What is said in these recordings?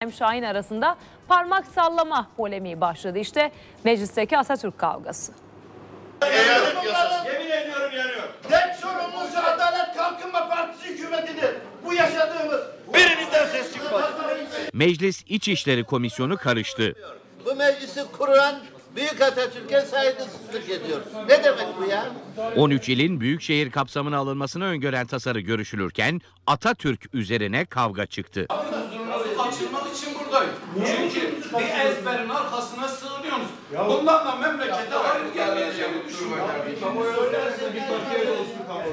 Hem Şahin arasında parmak sallama polemiği başladı. İşte meclisteki Atatürk kavgası. Yemin ediyorum yanıyor. Tek sorumlusu Adalet Kalkınma Partisi hükümetidir. Bu yaşadığımız. Birinizden ses çıkmadı. Meclis İçişleri Komisyonu karıştı. Bu meclisi kuran Büyük Atatürk'e saygısızlık ediyor. Ne demek bu ya? 13 ilin büyükşehir kapsamına alınmasını öngören tasarı görüşülürken Atatürk üzerine kavga çıktı. Kaçırmak için buradayım. Çünkü bir ezberin arkasına sığınıyorsunuz. Bundan da memlekete hayır gelmeyeceğini düşünüyorum.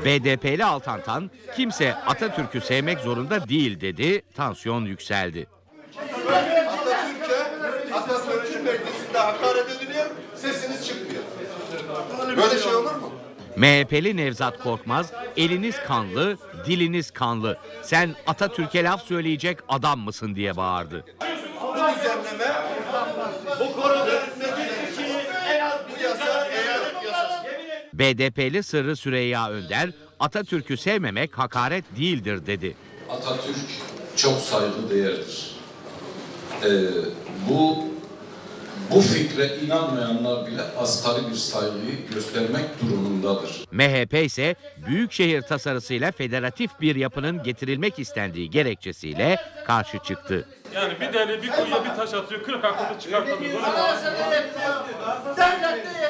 BDP'li Altantan kimse Atatürk'ü sevmek zorunda değil dedi, tansiyon yükseldi. Atatürk'e, Atatürk'ün meclisinde hakaret ediliyor, sesiniz çıkmıyor. Böyle şey olur mu? MHP'li Nevzat Korkmaz, eliniz kanlı, diliniz kanlı. Sen Atatürk'e laf söyleyecek adam mısın diye bağırdı. Bu düzenleme, bu konuda. BDP'li Sırrı Süreyya Önder, Atatürk'ü sevmemek hakaret değildir dedi. Atatürk çok saygıdeğerdir. Ee, bu bu fikre inanmayanlar bile asgari bir saygıyı göstermek durumundadır. MHP ise büyükşehir tasarısıyla federatif bir yapının getirilmek istendiği gerekçesiyle karşı çıktı. Yani bir deli bir kuyuya bir taş atıyor, kırk akıllı çıkartamıyor.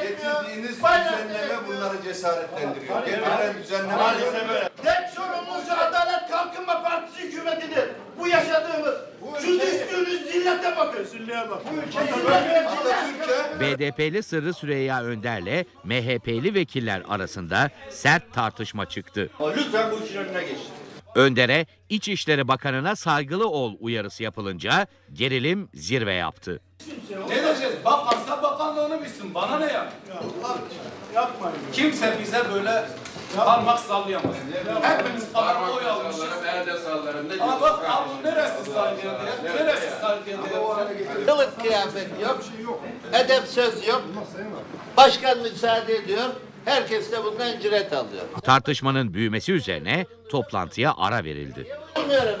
Getirdiğiniz düzenleme bunları cesaretlendiriyor. Getirilen düzenleme maalesef öyle. Tek sorumlusu Adalet Kalkınma Partisi hükümetidir. Bu yaşadığımız. Şu düştüğünüz Zilleye bak. Bu ülke Atatürk'e BDP'li Sırrı Süreyya Önder'le MHP'li vekiller arasında sert tartışma çıktı. Lütfen bu işin önüne geçin. Önder'e İçişleri Bakanı'na saygılı ol uyarısı yapılınca gerilim zirve yaptı. Ne diyeceğiz? Bakansa bakanlığını bilsin. Bana ne ya? Kimse bize böyle parmak sallayamaz. Hepimiz parmak oy almışız. Aa bak abi neresi saygıya diye? Neresi saygıya diye? Kılık kıyafet yok, edep söz yok. Başkan müsaade ediyor. Herkes de bundan ciret alıyor. Tartışmanın büyümesi üzerine toplantıya ara verildi. Bilmiyorum.